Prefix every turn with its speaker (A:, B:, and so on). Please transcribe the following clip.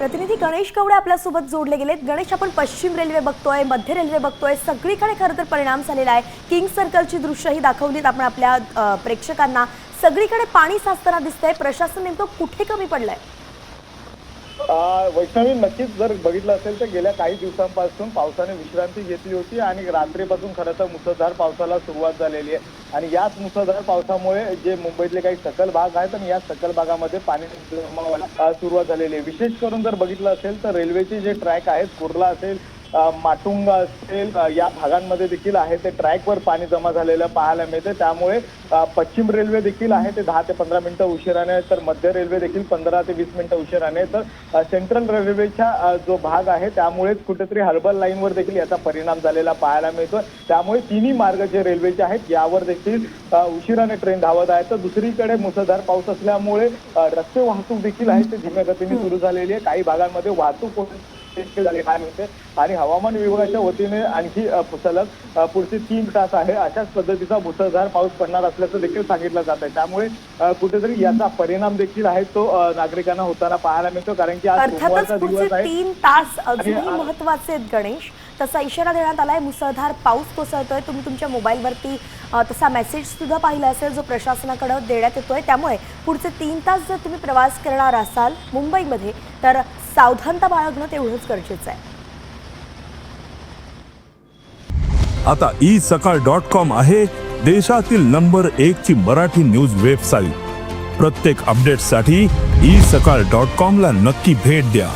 A: प्रतिनिधी गणेश कवडे आपल्यासोबत जोडले गेलेत. गणेश आपण पश्चिम रेल्वे बघतोय मध्य रेल्वे बघतोय. सगळीकडे खरं तर परिणाम झालेला आहे. किंग सर्कलची दृश्यही दाखवलीत आपण आपल्या प्रेक्षकांना. सगळीकडे पाणी साचताना दिसतंय. प्रशासन नेमकं कुठे कमी पडलंय?
B: वैष्णवी नक्कीच जर बघितलं असेल तर गेल्या काही दिवसांपासून पावसाने विश्रांती घेतली होती आणि रात्रीपासून खरं तर मुसळधार पावसाला सुरुवात झालेली आहे. आणि याच मुसळधार पावसामुळे जे मुंबईतले काही सकल भाग आहेत आणि या सकल भागामध्ये पाणी जमा सुरुवात झालेली आहे. विशेष करून जर बघितलं असेल तर रेल्वेचे जे ट्रॅक आहेत कुर्ला असेल माटुंगा असेल या भागांमध्ये देखील आहे. ते ट्रॅकवर पाणी जमा झालेलं पाहायला मिळते त्यामुळे पश्चिम रेल्वे देखील आहे. ते दहा ते पंधरा मिनिटं उशिराने तर मध्य रेल्वे देखील पंधरा ते वीस मिनिटं उशिराने तर सेंट्रल रेल्वेच्या जो भाग आहे त्यामुळेच कुठेतरी हर्बल लाईनवर देखील याचा परिणाम झालेला पाहायला मिळतो त्यामुळे तिन्ही मार्ग जे रेल्वेचे आहेत यावर देखील उशिराने ट्रेन धावत आहेत. तर दुसरीकडे मुसळधार पाऊस असल्यामुळे रस्ते वाहतूक देखील आहे. ते धीम्या गतीने सुरू झालेली आहे. काही भागांमध्ये वाहतूक देखील झाली काय मिळते आणि हवामान विभागाच्या वतीने आणखी सलग पुढचे तीन तास आहे. अशाच पद्धतीचा मुसळधार पाऊस पडणार असल्याचं देखील सांगितलं जात आहे. त्यामुळे कुठेतरी याचा परिणाम देखील आहे तो नागरिकांना होताना पाहायला मिळतो. कारण की आज सोमवारचा दिवस आहे.
A: तीन तास अजूनही महत्त्वाचे आहेत गणेश. तसा इशारा देण्यात आलाय. मुसळधार पाऊस कोसळतोय. तुम्ही तुमच्या मोबाईलवरती तसा मेसेज सुद्धा पाहिला असेल जो प्रशासनाकडे देण्यात येतोय. त्यामुळे पुढचे तीन तास जर तुम्ही प्रवास करणार असाल मुंबईमध्ये तर सावधानता बाळगणं तेवढंच गरजेचं आहे.
C: आता ई सकाळ डॉट कॉम आहे देशातील नंबर एक ची मराठी न्यूज वेबसाईट प्रत्येक अपडेटसाठी ई सकाळ डॉट कॉम ला नक्की भेट द्या.